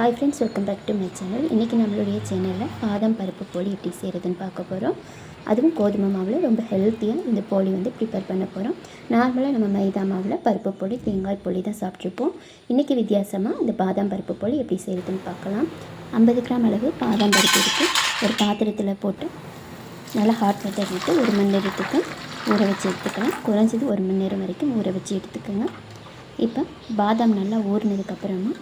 Hi friends welcome back to my channel இன்றைக்கி நம்மளுடைய சேனலில் பாதாம் பருப்பு போலி எப்படி செய்கிறதுன்னு பார்க்க போகிறோம் அதுவும் கோதுமை மாவில் ரொம்ப ஹெல்த்தியாக இந்த போலி வந்து ப்ரிப்பேர் பண்ண போகிறோம் நார்மலாக நம்ம மைதா மாவில் பருப்பு போலி தேங்காய் போலி தான் சாப்பிட்ருப்போம் இன்றைக்கி வித்தியாசமாக இந்த பாதாம் பருப்பு போலி எப்படி செய்கிறதுன்னு பார்க்கலாம். ஐம்பது கிராம் அளவு பாதாம் பருப்பு எடுத்து ஒரு பாத்திரத்தில் போட்டு நல்லா ஹாட் வாட்டர் விட்டு ஒரு மணி நேரத்துக்கு ஊற வச்சு எடுத்துக்கலாம். குறைஞ்சது ஒரு மணி நேரம் வரைக்கும் ஊற வச்சு எடுத்துக்கோங்க. இப்போ பாதாம் நல்லா ஊறினதுக்கப்புறமா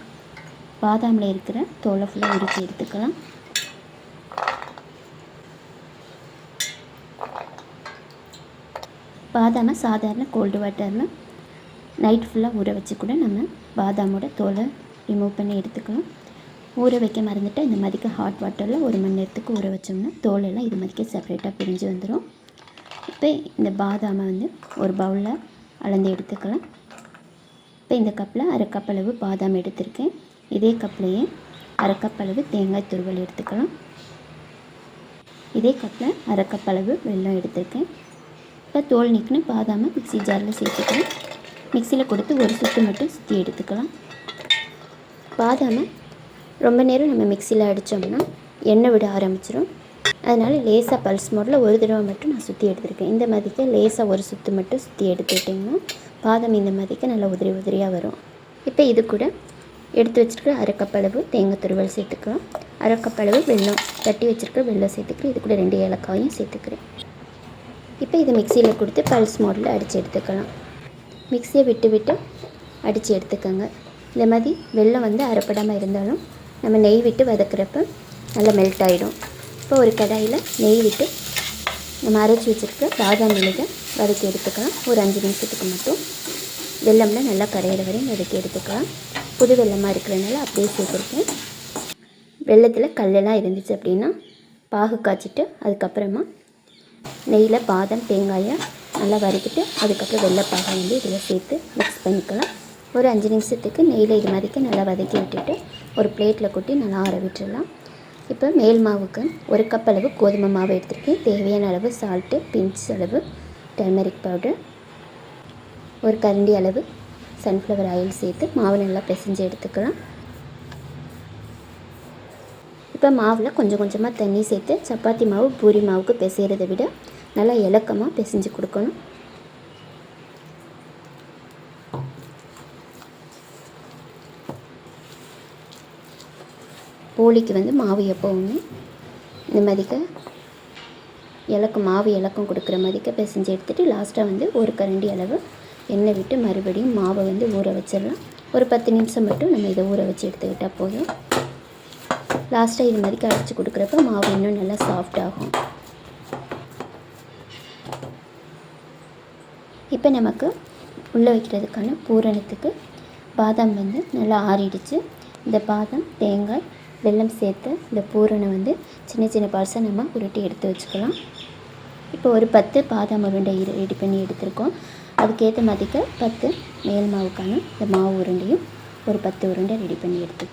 பாதாமில் இருக்கிற தோலை ஃபுல்லாக உரித்து எடுத்துக்கலாம். பாதாமை சாதாரண கோல்டு வாட்டரில் நைட் ஃபுல்லாக ஊற வச்சு கூட நம்ம பாதாமோட தோலை ரிமூவ் பண்ணி எடுத்துக்கலாம். ஊற வைக்க மறந்துட்டு இந்த மாதிரிக்கு ஹாட் வாட்டரில் ஒரு மணி நேரத்துக்கு ஊற வச்சோம்னா தோலெல்லாம் இது மாதிரிக்கு செப்பரேட்டாக பிரிஞ்சு வந்துடும் இப்போ இந்த பாதாமை வந்து ஒரு பவுலில் அளந்து எடுத்துக்கலாம். இப்போ இந்த கப்பில் அரை கப் அளவு பாதாம் எடுத்திருக்கேன். இதே கப்லேயே அரைக்கப்பளவு அளவு தேங்காய் துருவல் எடுத்துக்கலாம். இதே கப்பில் அரைக்கப்பளவு அளவு வெல்லம் எடுத்துருக்கேன். இப்போ தோல் நீக்கினு பாதாமை மிக்ஸி ஜாரில் சேர்த்துக்கலாம். மிக்சியில் கொடுத்து ஒரு சுற்று மட்டும் சுற்றி எடுத்துக்கலாம். பாதாமை ரொம்ப நேரம் நம்ம மிக்சியில் அடித்தோம்னா எண்ணெய் விட ஆரம்பிச்சிடும் அதனால் லேசாக பல்ஸ் மோடில் ஒரு தடவை மட்டும் நான் சுற்றி எடுத்திருக்கேன். இந்த மாதிரிக்கு லேசாக ஒரு சுற்று மட்டும் சுற்றி எடுத்துக்கிட்டிங்கன்னா பாதாம் இந்த மாதிரிக்கு நல்லா உதிரி உதிரியாக வரும். இப்போ இது கூட எடுத்து வச்சுருக்கிற அரைக்கப்பளவு தேங்காய் துருவல் சேர்த்துக்கலாம். அரைக்கப்பளவு வெள்ளம் வெல்லம் தட்டி வச்சுருக்கிற வெல்லம் சேர்த்துக்கிறேன். இது கூட ரெண்டு ஏலக்காயும் சேர்த்துக்கிறேன். இப்போ இதை மிக்சியில் கொடுத்து பல்ஸ் மோடில் அடித்து எடுத்துக்கலாம். மிக்சியை விட்டு விட்டு அடித்து எடுத்துக்கோங்க. இந்த மாதிரி வெல்லம் வந்து அரைப்படாமல் இருந்தாலும் நம்ம நெய் விட்டு வதக்குறப்ப நல்லா மெல்ட் ஆகிடும் இப்போ ஒரு கடாயில் நெய் விட்டு நம்ம அரைச்சி வச்சுருக்க பாதாம் மிளகை வதக்கி எடுத்துக்கலாம். ஒரு அஞ்சு நிமிஷத்துக்கு மட்டும். வெல்லம்ல நல்லா கரையிற வரையும் வதக்கி எடுத்துக்கலாம். புது வெள்ளமாக இருக்கிறதுனால அப்படியே சேர்த்துருக்கேன். வெள்ளத்தில் கல்லெல்லாம் இருந்துச்சு அப்படின்னா பாகு காய்ச்சிட்டு அதுக்கப்புறமா நெய்யில் பாதம் தேங்காயை நல்லா வறுத்துட்டு அதுக்கப்புறம் வெள்ளைப்பாகை வந்து இதில் சேர்த்து மிக்ஸ் பண்ணிக்கலாம். ஒரு அஞ்சு நிமிஷத்துக்கு நெய்யில் இது மாதிரிக்கு நல்லா வதக்கி விட்டுட்டு ஒரு பிளேட்டில் கொட்டி நல்லா ஆற விட்டுடலாம். இப்போ மேல் மாவுக்கு ஒரு கப் அளவு கோதுமை மாவு எடுத்துருக்கேன். தேவையான அளவு சால்ட்டு பிஞ்ச் அளவு டர்மரிக் பவுடர் ஒரு கரண்டி அளவு சன்ஃப்ளவர் ஆயில் சேர்த்து மாவு நல்லா பிசைஞ்சு எடுத்துக்கலாம். இப்போ மாவில் கொஞ்சம் கொஞ்சமாக தண்ணி சேர்த்து சப்பாத்தி மாவு பூரி மாவுக்கு பிசைகிறத விட நல்லா இலக்கமாக பிசைஞ்சு கொடுக்கணும். போலிக்கு வந்து மாவு எப்போவுமே இந்த மாதிரிக்க இலக்கம் மாவு இலக்கம் கொடுக்குற மாதிரிக்க பிசைஞ்சு எடுத்துகிட்டு லாஸ்ட்டாக வந்து ஒரு கரண்டி அளவு எண்ணெய் விட்டு மறுபடியும் மாவை வந்து ஊற வச்சிடலாம். ஒரு பத்து நிமிஷம் மட்டும் நம்ம இதை ஊற வச்சு எடுத்துக்கிட்டால் போதும். லாஸ்ட்டாக இது மாதிரி அரைச்சி கொடுக்குறப்ப மாவு இன்னும் நல்லா சாஃப்ட் ஆகும். இப்போ நமக்கு உள்ளே வைக்கிறதுக்கான பூரணத்துக்கு பாதாம் வந்து நல்லா ஆறிடுச்சு. இந்த பாதாம் தேங்காய் வெல்லம் சேர்த்து இந்த பூரணை வந்து சின்ன சின்ன பார்சல் நம்ம உருட்டி எடுத்து வச்சுக்கலாம். இப்போ ஒரு பத்து பாதாம் உருண்டை ரெடி பண்ணி எடுத்திருக்கோம். அதுக்கேற்ற மாதிரிக்கு பத்து மேல் மாவுக்கான இந்த மாவு உருண்டையும் ஒரு பத்து உருண்டை ரெடி பண்ணி எடுத்து.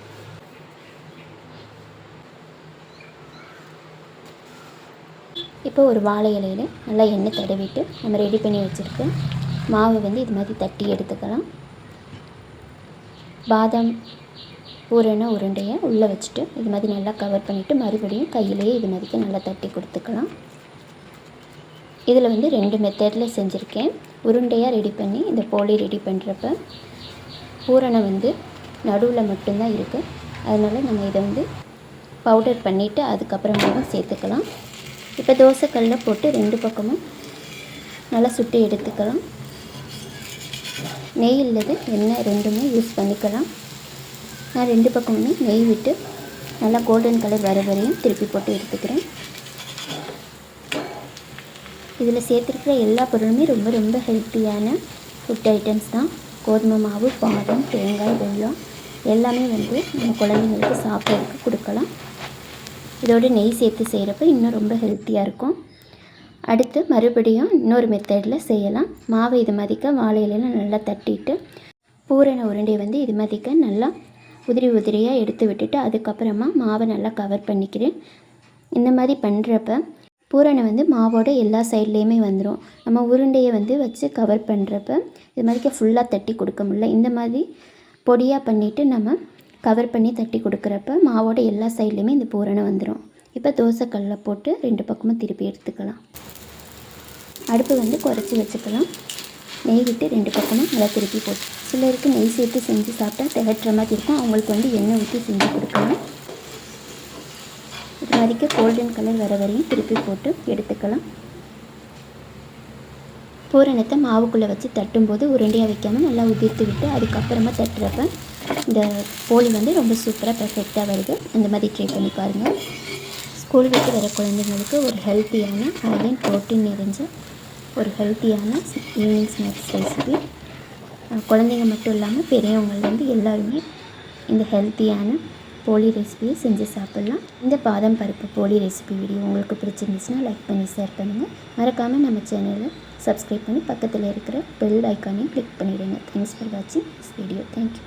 இப்போ ஒரு வாழை இலையில் நல்லா எண்ணெய் தடவிட்டு நம்ம ரெடி பண்ணி வச்சுருக்கோம் மாவை வந்து இது மாதிரி தட்டி எடுத்துக்கலாம். பாதாம் பூரண உருண்டையை உள்ளே வச்சுட்டு இது மாதிரி நல்லா கவர் பண்ணிவிட்டு மறுபடியும் கையிலேயே இது மாதிரிக்கு நல்லா தட்டி கொடுத்துக்கலாம். இதில் வந்து ரெண்டு மெத்தடில் செஞ்சுருக்கேன். உருண்டையாக ரெடி பண்ணி இந்த போலி ரெடி பண்ணுறப்ப பூரணம் வந்து நடுவில் மட்டும்தான் இருக்குது அதனால் நம்ம இதை வந்து பவுடர் பண்ணிவிட்டு அதுக்கப்புறமாவும் சேர்த்துக்கலாம். இப்போ தோசைக்கல்லில் போட்டு ரெண்டு பக்கமும் நல்லா சுட்டு எடுத்துக்கலாம். நெய் இல்லது எண்ணெய் ரெண்டுமே யூஸ் பண்ணிக்கலாம். நான் ரெண்டு பக்கமுமே நெய் விட்டு நல்லா கோல்டன் கலர் வர வரையும் திருப்பி போட்டு எடுத்துக்கிறேன். இதில் சேர்த்துருக்கிற எல்லா பொருளுமே ரொம்ப ரொம்ப ஹெல்த்தியான ஃபுட் ஐட்டம்ஸ் தான். கோதுமை மாவு பாதம் தேங்காய் வெள்ளம் எல்லாமே வந்து நம்ம குழந்தைங்களுக்கு சாப்பிட்றதுக்கு கொடுக்கலாம். இதோட நெய் சேர்த்து செய்கிறப்ப இன்னும் ரொம்ப ஹெல்த்தியாக இருக்கும். அடுத்து மறுபடியும் இன்னொரு மெத்தடில் செய்யலாம். மாவை இது மாதிரிக்க வாழை நல்லா தட்டிட்டு பூரண உருண்டையை வந்து இது மாதிரிக்க நல்லா உதிரி உதிரியாக எடுத்து விட்டுட்டு அதுக்கப்புறமா மாவை நல்லா கவர் பண்ணிக்கிறேன். இந்த மாதிரி பண்ணுறப்ப பூரணை வந்து மாவோட எல்லா சைட்லேயுமே வந்துடும் நம்ம உருண்டையை வந்து வச்சு கவர் பண்ணுறப்ப இது மாதிரிக்க ஃபுல்லாக தட்டி கொடுக்க முடியல. இந்த மாதிரி பொடியாக பண்ணிவிட்டு நம்ம கவர் பண்ணி தட்டி கொடுக்குறப்ப மாவோட எல்லா சைட்லேயுமே இந்த பூரணை வந்துடும் இப்போ தோசைக்கல்லில் போட்டு ரெண்டு பக்கமும் திருப்பி எடுத்துக்கலாம். அடுப்பு வந்து குறைச்சி வச்சுக்கலாம். நெய் விட்டு ரெண்டு பக்கமும் நல்லா திருப்பி போட்டு சிலருக்கு நெய் சேர்த்து செஞ்சு சாப்பிட்டா திகட்டுற மாதிரி இருக்கும். அவங்களுக்கு வந்து எண்ணெய் ஊற்றி செஞ்சு கொடுக்கணும். இது கோல்டன் கலர் வர வரையும் திருப்பி போட்டு எடுத்துக்கலாம். பூரணத்தை மாவுக்குள்ளே வச்சு தட்டும்போது உருண்டையாக வைக்காமல் நல்லா உதிர்த்து விட்டு அதுக்கப்புறமா தட்டுறப்ப இந்த போலி வந்து ரொம்ப சூப்பராக பர்ஃபெக்டாக வருது. அந்த மாதிரி ட்ரை பண்ணி பாருங்கள் ஸ்கூல் விட்டு வர குழந்தைங்களுக்கு ஒரு ஹெல்த்தியான அயன் ப்ரோட்டீன் நிறைஞ்ச ஒரு ஹெல்த்தியான ஈவினிங் ஸ்நாக்ஸ் ரெசிபி குழந்தைங்க மட்டும் இல்லாமல் பெரியவங்கள்லேருந்து எல்லாருமே இந்த ஹெல்த்தியான போலி ரெசிபியை செஞ்சு சாப்பிட்லாம். இந்த பாதாம் பருப்பு போலி ரெசிபி வீடியோ உங்களுக்கு பிடிச்சிருந்துச்சுன்னா லைக் பண்ணி ஷேர் பண்ணுங்கள் மறக்காமல் நம்ம சேனலை சப்ஸ்கிரைப் பண்ணி பக்கத்தில் இருக்கிற பெல் ஐக்கானையும் கிளிக் பண்ணிவிடுங்க தேங்க்ஸ் ஃபார் வாட்சிங் திஸ் வீடியோ தேங்க்யூ